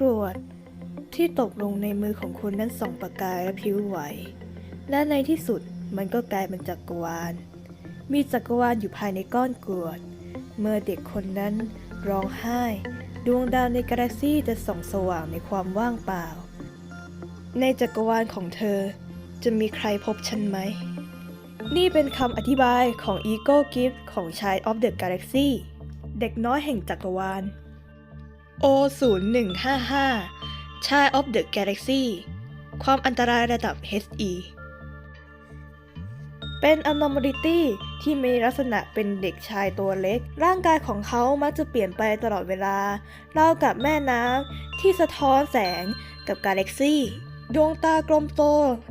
กรวด ที่ตกลงในมือของคุณนั้นส่องประกายและพิ้วไหว และในที่สุดมันก็กลายเป็นจักรวาล มีจักรวาลอยู่ภายในก้อนกรวด เมื่อเด็กคนนั้นร้องไห้ ดวงดาวในกาแล็กซี่จะส่องสว่างในความว่างเปล่า ในจักรวาลของเธอ จะมีใครพบฉันไหม นี่เป็นคำอธิบายของ Ego Gift ของ Child of the Galaxy เด็กน้อยแห่งจักรวาล O0155 Child of the Galaxy ความอันตรายระดับ HE เป็น anomality ที่มีลักษณะเป็นเด็กชายตัวเล็ก ร่างกายของเขามักจะเปลี่ยนไปตลอดเวลา ราวกับแม่น้ำที่สะท้อนแสงกับกาแล็กซี่ ดวงตากลมโต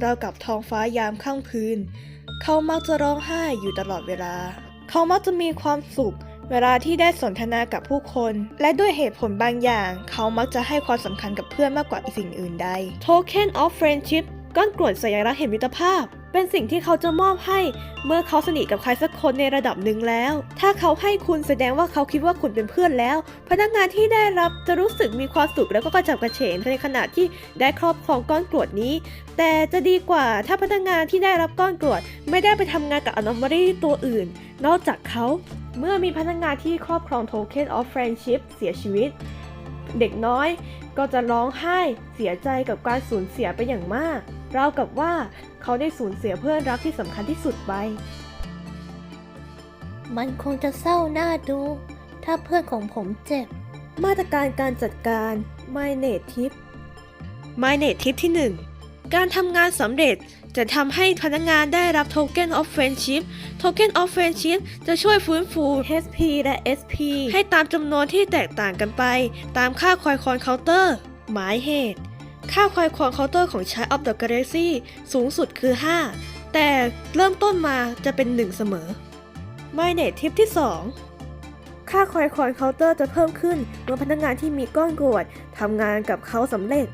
ราวกับท้องฟ้ายามค่ำคืน เขามักจะร้องไห้อยู่ตลอดเวลา เขามักจะมีความสุข เวลาที่ได้สนทนากับผู้คน และด้วยเหตุผลบางอย่าง เขามักจะให้ความสำคัญกับเพื่อนมากกว่าสิ่งอื่นใด Token of Friendship ก้อนกรวดสัญลักษณ์แห่งมิตรภาพ เป็นสิ่งที่เขาจะมอบให้เมื่อเขาสนิทกับใครสักคนในระดับหนึ่งแล้ว ถ้าเขาให้คุณแสดงว่าเขาคิดว่าคุณเป็นเพื่อนแล้ว พนักงานที่ได้รับจะรู้สึกมีความสุขแล้วก็กระฉับกระเฉงในขณะที่ได้ครอบครองก้อนกรวดนี้ แต่จะดีกว่าถ้าพนักงานที่ได้รับก้อนกรวด ไม่ได้ไปทำงานกับอนอม a รีตัวอื่น นอกจากเขา เมื่อมีพนักงานที่ครอบครองโทเค็น of friendship เสียชีวิต เด็กน้อยก็จะร้องไห้เสียใจกับการสูญเสียไปอย่างมากราวกับว่าเขาได้สูญเสียเพื่อนรักที่สำคัญที่สุดไป มันคงจะเศร้าหน้าดู ถ้าเพื่อนของผมเจ็บ มาตรการการจัดการ My n a t i p My n a t i p ที่ 1 การทำงานสำเร็จ จะทำให้พนักงานได้รับ Token of Friendship Token of Friendship จะช่วยฟื้นฟู HP และ SP ให้ตามจำนวนที่แตกต่างกันไป ตามค่าควายคอนเคาน์เตอร์ หมายเหตุ ค่าควายคอนเคาน์เตอร์ของ Child of the Galaxy สูงสุดคือ 5 แต่เริ่มต้นมาจะเป็น 1 เสมอ My n a t i p ที่ 2ค่าควายคอนเคาน์เตอร์จะเพิ่มขึ้น เมื่อพนักงานที่มีก้อนกรวดทำงานกับเขาสำเร็จ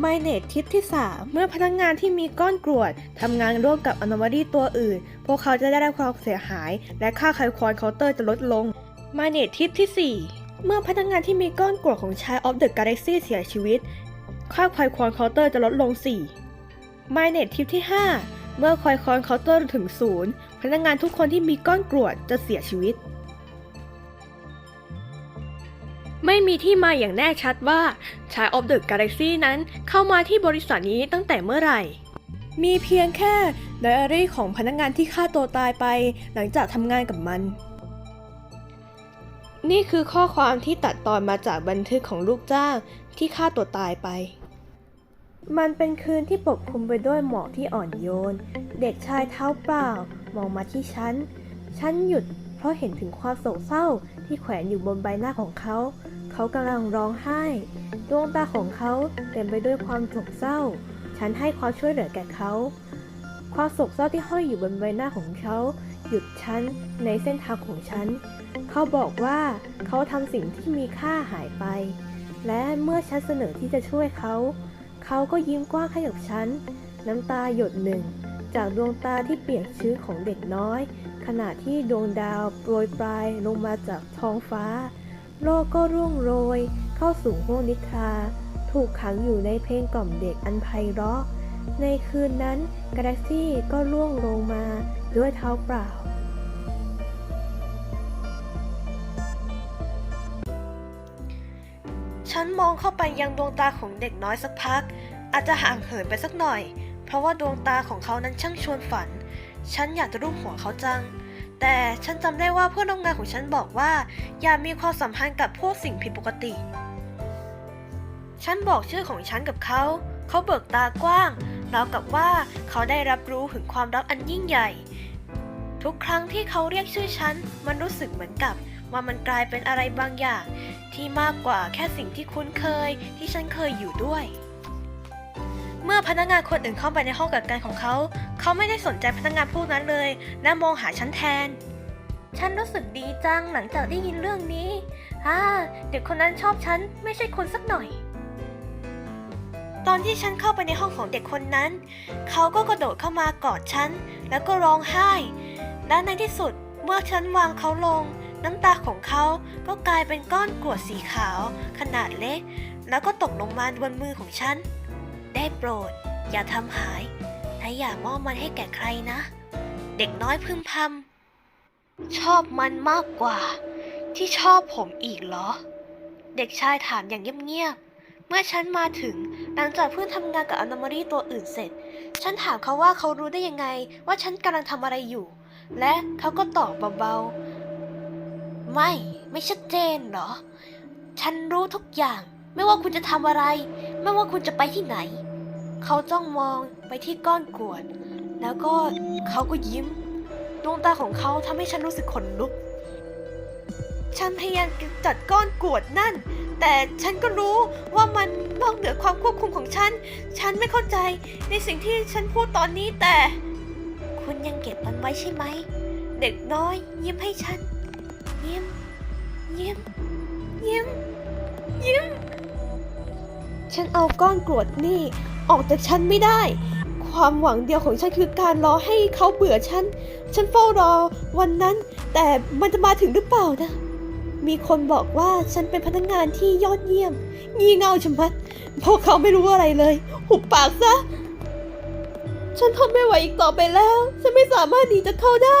ไมเนตทิปที่ 3 เมื่อพนักงานที่มีก้อนกรวดทำงานร่วมกับอน o ม a รีตัวอื่น พวกเขาจะได้รับความเสียหาย และค่าไคควอนเคาน์เตอร์จะลดลงไมเนตทิปที่ 4 เมื่อพนักงานที่มีก้อนกรวดของชายออฟเดอะกาแล็กซี่เสียชีวิต ค่าไคควอนเคาน์เตอร์จะลดลง 4 ไมเนตทิปที่ 5 เมื่อไคควอนเคาน์เตอร์ถึงศูนย์พนักงานทุกคนที่มีก้อนกรวดจะเสียชีวิต ไม่มีที่มาอย่างแน่ชัดว่า Child of the Galaxy นั้นเข้ามาที่บริษัทนี้ตั้งแต่เมื่อไหร่ มีเพียงแค่ไดอารี่ของพนักงานที่ฆ่าตัวตายไปหลังจากทำงานกับมัน นี่คือข้อความที่ตัดตอนมาจากบันทึกของลูกจ้างที่ฆ่าตัวตายไป มันเป็นคืนที่ปกคลุมไปด้วยหมอกที่อ่อนโยน เด็กชายเท้าเปล่า มองมาที่ฉัน ฉันหยุดเพราะเห็นถึงความโศกเศร้าที่แขวนอยู่บนใบหน้าของเขา เขากำลังร้องไห้ ดวงตาของเขาเต็มไปด้วยความโศกเศร้า ฉันให้ความช่วยเหลือแก่เขา ความโศกเศร้าที่ห้อยอยู่บนใบหน้าของเขา หยุดฉันในเส้นทางของฉัน เขาบอกว่าเขาทำสิ่งที่มีค่าหายไป และเมื่อฉันเสนอที่จะช่วยเขา เขาก็ยิ้มกว้างให้กับฉัน น้ำตาหยดหนึ่ง จากดวงตาที่เปียกชื้นของเด็กน้อย ขณะที่ดวงดาวโปรยปลายลงมาจากท้องฟ้า โลกก็ร่วงโรย เข้าสู่ห้วงนิทรา ถูกขังอยู่ในเพลงกล่อมเด็กอันไพเราะ ในคืนนั้นกาแล็กซี่ก็ล่วงลงมาด้วยเท้าเปล่าฉันมองเข้าไปยังดวงตาของเด็กน้อยสักพัก อาจจะห่างเหินไปสักหน่อย เพราะว่าดวงตาของเขานั้นช่างชวนฝัน ฉันอยากจะรูปหัวเขาจัง แต่ฉันจำได้ว่าเพื่อนร่วมงานของฉันบอกว่า อย่ามีความสัมพันธ์กับพวกสิ่งผิดปกติ ฉันบอกชื่อของฉันกับเขา เขาเบิกตากว้างราวกับว่าเขาได้รับรู้ถึงความรักอันยิ่งใหญ่ ทุกครั้งที่เขาเรียกชื่อฉัน มันรู้สึกเหมือนกับว่ามันกลายเป็นอะไรบางอย่าง ที่มากกว่าแค่สิ่งที่คุ้นเคยที่ฉันเคยอยู่ด้วย เมื่อพนักงานคนอื่นเข้าไปในห้องกักกันของเขา เขาไม่ได้สนใจพนักงานพวกนั้นเลย และมองหาฉันแทน ฉันรู้สึกดีจังหลังจากได้ยินเรื่องนี้อ่าเด็กคนนั้นชอบฉันไม่ใช่คุณสักหน่อย ตอนที่ฉันเข้าไปในห้องของเด็กคนนั้น เขาก็กระโดดเข้ามากอดฉัน แล้วก็ร้องไห้ และในที่สุดเมื่อฉันวางเขาลง น้ำตาของเขาก็กลายเป็นก้อนกรวดสีขาว ขนาดเล็ก แล้วก็ตกลงมาบนมือของฉัน ได้โปรด อย่าทำหาย และอย่ามอบมันให้แก่ใครนะ เด็กน้อยพึมพำชอบมันมากกว่า ที่ชอบผมอีกเหรอ เด็กชายถามอย่างเงียบๆ เมื่อฉันมาถึงหลังจากเพิ่งทำงานกับอนามอรี่ตัวอื่นเสร็จ ฉันถามเขาว่าเขารู้ได้ยังไงว่าฉันกำลังทำอะไรอยู่ และเขาก็ตอบเบาๆ ไม่ ไม่ชัดเจนเหรอ ฉันรู้ทุกอย่าง ไม่ว่าคุณจะทำอะไร ไม่ว่าคุณจะไปที่ไหน เขาจ้องมองไปที่ก้อนกรวด แล้วก็เขาก็ยิ้ม ดวงตาของเขาทำให้ฉันรู้สึกขนลุก ฉันพยายามจัดก้อนกรวดนั่น แต่ฉันก็รู้ว่ามันนอกเหนือความควบคุมของฉัน ฉันไม่เข้าใจในสิ่งที่ฉันพูดตอนนี้แต่ คุณยังเก็บมันไว้ใช่ไหม เด็กน้อยยิ้มให้ฉัน ยิ้ม ยิ้ม ยิ้ม ยิ้ม ฉันเอาก้อนกรวดนี่ ออกจากฉันไม่ได้ ความหวังเดียวของฉันคือการรอให้เขาเบื่อฉัน ฉันเฝ้ารอวันนั้น แต่มันจะมาถึงหรือเปล่านะ มีคนบอกว่าฉันเป็นพนักงานที่ยอดเยี่ยม งี่เง่าชะมัด พวกเขาไม่รู้อะไรเลย หุบปากซะ ฉันทนไม่ไหวอีกต่อไปแล้ว ฉันไม่สามารถหนีจากเขาได้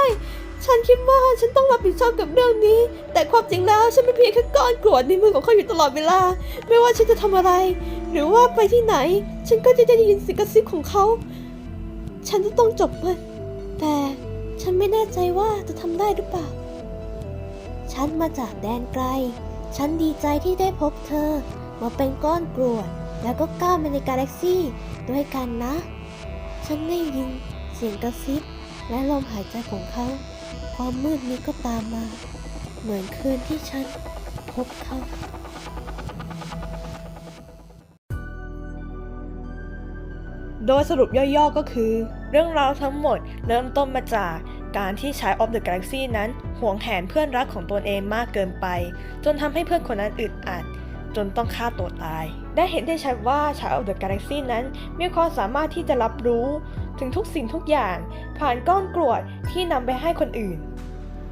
ฉันคิดว่าฉันต้องรับผิดชอบกับเรื่องนี้ แต่ความจริงแล้วฉันเป็นเพียงแค่ก้อนกรวดในมือของเขาอยู่ตลอดเวลา ไม่ว่าฉันจะทำอะไร หรือว่าไปที่ไหน ฉันก็จะได้ยินเสียงกระซิบของเขา ฉันจะต้องจบมัน แต่ฉันไม่แน่ใจว่าจะทำได้หรือเปล่า ฉันมาจากแดนไกล ฉันดีใจที่ได้พบเธอ มาเป็นก้อนกรวด แล้วก็ก้าวมาในกาแล็กซี่ด้วยกันนะ ฉันได้ยินเสียงกระซิบและลมหายใจของเขา ความมืดนี้ก็ตามมา เหมือนคืนที่ฉันพบเขาโดยสรุปย่อๆก็คือ เรื่องราวทั้งหมดเริ่มต้นมาจากการที่ชายออฟเดอะกาแล็กซี่นั้นห่วงแหนเพื่อนรักของตนเองมากเกินไป จนทำให้เพื่อนคนนั้นอึดอัด จนต้องฆ่าตัวตาย ได้เห็นได้ชัดว่าชายออฟเดอะกาแล็กซี่นั้นมีความสามารถที่จะรับรู้ ถึงทุกสิ่งทุกอย่างผ่านก้อนกรวดที่นำไปให้คนอื่น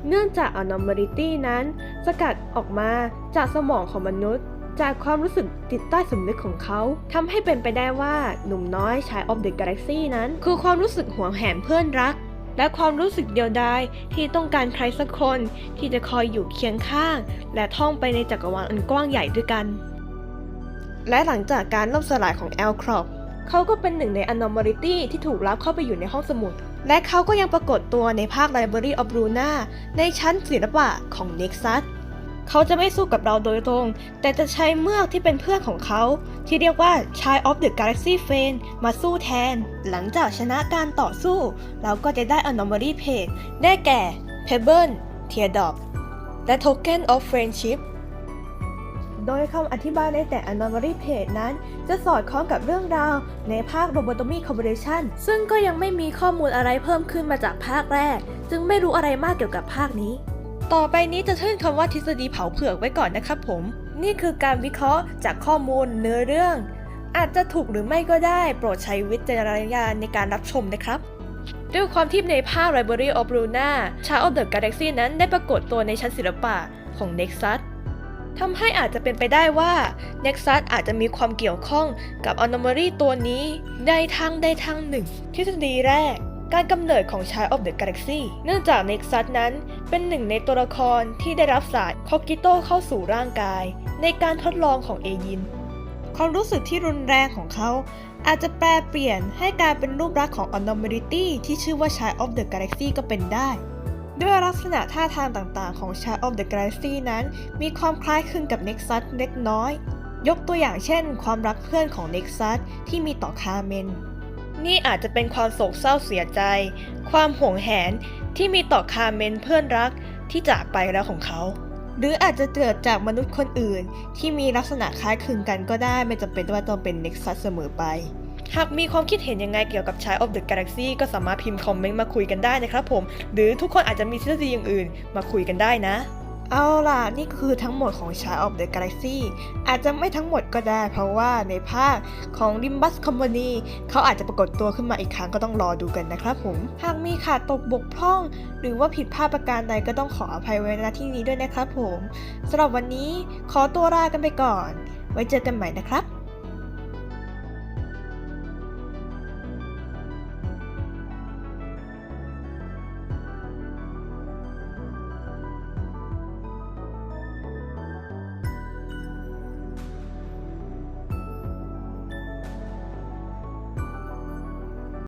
เนื่องจาก anomality นั้น สกัดออกมาจากสมองของมนุษย์ จากความรู้สึกจิตใต้สำนึกของเขาทำให้เป็นไปได้ว่าหนุ่มน้อยชายออฟเดอะกาแล็กซี่นั้น คือความรู้สึกหวงแหนเพื่อนรักและความรู้สึกเดียวดายที่ต้องการใครสักคนที่จะคอยอยู่เคียงข้าง และท่องไปในจักรวาลอันกว้างใหญ่ด้วยกัน และหลังจากการล่มสลายของแอลครอป เขาก็เป็นหนึ่งใน anomality ที่ถูกรับเข้าไปอยู่ในห้องสมุด และเขาก็ยังปรากฏตัวในภาค Library of Luna ในชั้นศิลปะของ Nexus เขาจะไม่สู้กับเราโดยตรง แต่จะใช้เมือกที่เป็นเพื่อนของเขา ที่เรียกว่า Child of the Galaxy f r i e n d มาสู้แทน หลังจากชนะการต่อสู้ เราก็จะได้ Anomaly Page ได้แก่ Pebble Teardrop และ Token of Friendship โดยคำอธิบายในแต่ Anomaly Page นั้น จะสอดคล้องกับเรื่องราวในภาค Robotomy Corporation ซึ่งก็ยังไม่มีข้อมูลอะไรเพิ่มขึ้นมาจากภาคแรก จึงไม่รู้อะไรมากเกี่ยวกับภาคนี้ ต่อไปนี้จะขึ้นคำว่าทฤษฎีเผาเผือกไว้ก่อนนะครับผม นี่คือการวิเคราะห์จากข้อมูลเนื้อเรื่อง อาจจะถูกหรือไม่ก็ได้ โปรดใช้วิจารณญาณในการรับชมนะครับด้วยความที่ในภาค Library of Luna Child of the Galaxy นั้นได้ปรากฏตัวในชั้นศิลปะของ Nexus ทำให้อาจจะเป็นไปได้ว่า Nexus อาจจะมีความเกี่ยวข้องกับ Anomaly ตัวนี้ในทางใดทางหนึ่ง ทฤษฎีแรก การกำเนิดของ Child of the Galaxy เนื่องจาก Nexus นั้นเป็นหนึ่งในตัวละครที่ได้รับสารคอกิโตเข้าสู่ร่างกาย ในการทดลองของเอยิน ความรู้สึกที่รุนแรงของเขา อาจจะแปลเปลี่ยนให้กลายเป็นรูปลักษณ์ของ Anomality ที่ชื่อว่า Child of the Galaxy ก็เป็นได้ ด้วยลักษณะท่าทางต่างๆ ของ Child of the Galaxy นั้น มีความคล้ายคลึงกับ Nexus เล็กน้อย ยกตัวอย่างเช่น ความรักเพื่อนของ Nexus ที่มีต่อคาเมน นี่อาจจะเป็นความโศกเศร้าเสียใจ ความห่วงแหนที่มีต่อคาเมนเพื่อนรักที่จากไปแล้วของเขา หรืออาจจะเกิดจากมนุษย์คนอื่น ที่มีลักษณะคล้ายคลึงกันก็ได้ไม่จำเป็นว่าต้องเป็น Nexus เสมอไป หากมีความคิดเห็นยังไงเกี่ยวกับ Child of the Galaxy ก็สามารถพิมพ์คอมเมนต์มาคุยกันได้นะครับผม หรือทุกคนอาจจะมีทฤษฎีอย่างอื่น มาคุยกันได้นะ เอาล่ะ นี่ก็คือทั้งหมดของ Child of the Galaxy อาจจะไม่ทั้งหมดก็ได้ เพราะว่าในภาคของ Limbus Company เขาอาจจะปรากฏตัวขึ้นมาอีกครั้งก็ต้องรอดูกันนะครับผม หากมีขาดตกบกพร่อง หรือว่าผิดพลาดประการใดก็ต้องขออภัยไว้ณที่นี้ด้วยนะครับผมสำหรับวันนี้ขอตัวลากันไปก่อน ไว้เจอกันใหม่นะครับ